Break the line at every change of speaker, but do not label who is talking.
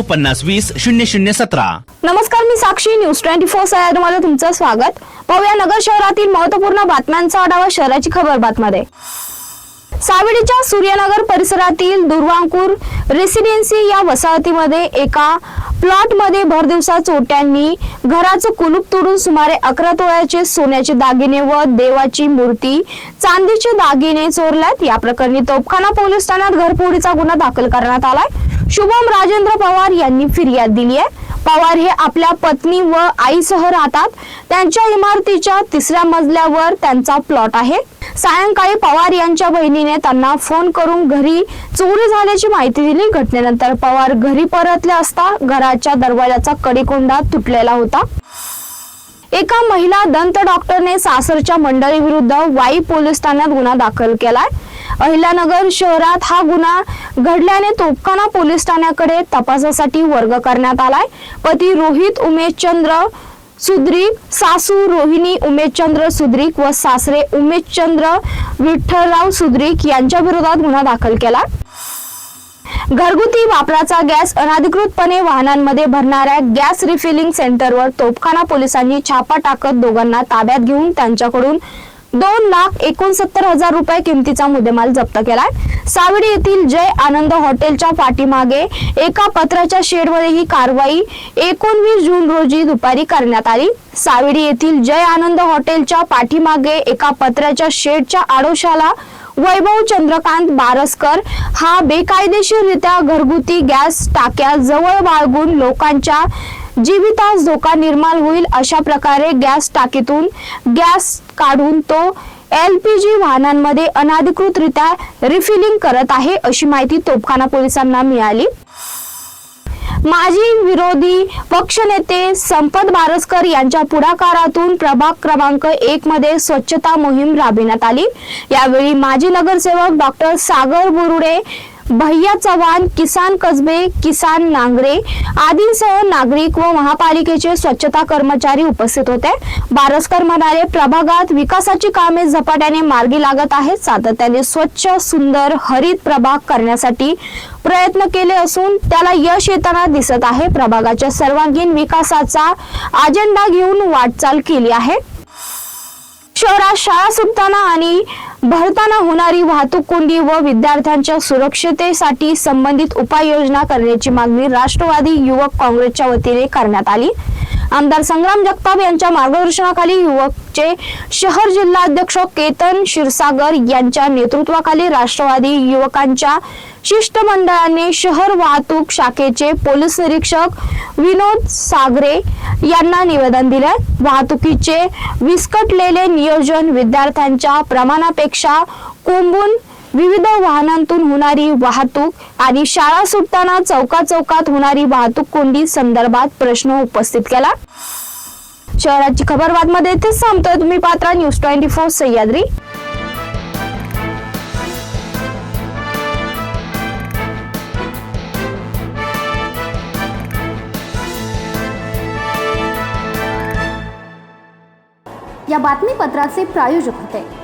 पन्नास वीस शून्य शून्य सतरा.
नमस्कार मी साक्षी. न्यूज ट्वेंटी फोर सह्याद्रीमध्ये तुमचं स्वागत. पाहूया नगर शहरातील महत्त्वपूर्ण बातम्यांचा आढावा शहराची खबर बातमध्ये. सावेडीच्या सूर्यनगर परिसरातील दुर्वांकूर रेसिडेन्सी या वसाहतीमध्ये एका प्लॉटमध्ये भरदिवसा चोरट्यांनी घराचं कुलूप तोडून सुमारे अकरा तोळ्याचे सोन्याचे दागिने व देवाची मूर्ती चांदीचे दागिने चोरल्यात. या प्रकरणी तोपखाना पोलीस ठाण्यात घरफोडीचा गुन्हा दाखल करण्यात आलाय. शुभम राजेंद्र पवार यांनी फिर्याद दिली आहे. पवार हे आपल्या पत्नी व आईसह राहतात. त्यांच्या इमारतीच्या तिसऱ्या मजल्यावर त्यांचा प्लॉट आहे. सायंकाळी पवार यांच्या बहिणीने त्यांना फोन करून घरी चोरी झाल्याची माहिती दिली. घटनेनंतर पवार घरी परतले असता घराच्या दरवाजाचा कडीकोंडा तुटलेला होता. एका महिला दंत डॉक्टरने सासरच्या मंडळी विरुद्ध वाई पोलीस ठाण्यात गुन्हा दाखल केलाय. अहिल्यानगर शहरात हा गुन्हा घडल्याने तोपखाना पोलीस ठाण्याकडे तपासासाठी वर्ग करण्यात आलाय. पती रोहित उमेशचंद्र सुद्रिक सासू रोहिणी उमेशचंद्र सुद्रिक व सासरे उमेशचंद्र विठ्ठलराव सुद्रिक यांच्या विरोधात गुन्हा दाखल केला. घरगुती वापराचा गॅस अनधिकृतपणे वाहनांमध्ये भरणाऱ्या गॅस रिफिलिंग सेंटरवर तोपखाना पोलिसांनी छापा टाकत दोघांना ताब्यात घेऊन त्यांच्याकडून दोन लाख एकोणसत्तर हजार रुपये किमतीचा मुद्देमाल जप्त केलाय. सावडी येथील जय आनंद हॉटेलच्या पाठीमागे एका पत्राच्या शेडमध्ये ही कारवाई एकोणवीस जून रोजी दुपारी करण्यात आली. सावडी येथील जय आनंद हॉटेलच्या पाठीमागे एका पत्राच्या शेडच्या आडोशाला वैभव चंद्रकांत बारसकर हा बेकायदेशीररित्या घरगुती गॅस टाक्या जवळ बाळगून लोकांच्या जीवितास धोका निर्माण होईल अशा प्रकारे गॅस टाकीतून गॅस काढून तो एल पी जी वाहनांमध्ये अनधिकृतरित्या रिफिलिंग करत आहे अशी माहिती तोपखाना पोलिसांना मिळाली. माजी विरोधी पक्षनेते संपत बारसकर यांच्या पुढाकारातून प्रभाग क्रमांक एक मध्ये स्वच्छता मोहीम राबविण्यात आली. यावेळी माजी नगरसेवक डॉक्टर सागर बुरुडे भैया चव्हाण किसान कसबे किसान नांगरे आदींसह नागरिक व महापालिकेचे स्वच्छता कर्मचारी उपस्थित होते. बारसकर म्हणाले प्रभागात विकासाची कामे झपाट्याने मार्गी लागत आहेत. सातत्याने स्वच्छ सुंदर हरित प्रभाग करण्यासाठी प्रयत्न केले असून त्याला यश येताना दिसत आहे. प्रभागाच्या सर्वांगीण विकासाचा अजेंडा घेऊन वाटचाल केली आहे. शहरात शाळा सुटताना आणि भरताना होणारी वाहतूक कोंडी व विद्यार्थ्यांच्या सुरक्षतेसाठी संबंधित उपाययोजना करण्याची मागणी राष्ट्रवादी युवक काँग्रेसच्या वतीने करण्यात आली. आमदार संग्राम जगताप यांच्या मार्गदर्शनाखाली युवकचे शहर जिल्हाध्यक्ष केतन क्षीरसागर यांच्या नेतृत्वाखाली राष्ट्रवादी युवकांच्या शिष्टमंडळाने शहर वाहतूक शाखेचे पोलीस निरीक्षक विनोद सागरे यांना निवेदन दिले. वाहतुकीचे विस्कटलेले नियोजन विद्यार्थ्यांच्या प्रमाणापेक्षा कोंबून विविध वाहनांतून होणारी वाहतूक आणि शाळा सुटताना चौका चौकात होणारी वाहतूक कोंडी संदर्भात प्रश्न उपस्थित केला. शहराची खबरमध्ये इथेच थांबतोय. तुम्ही पात्रा न्यूज ट्वेंटी फोर सह्याद्री. या बातमीपत्राचे प्रायोजक होते.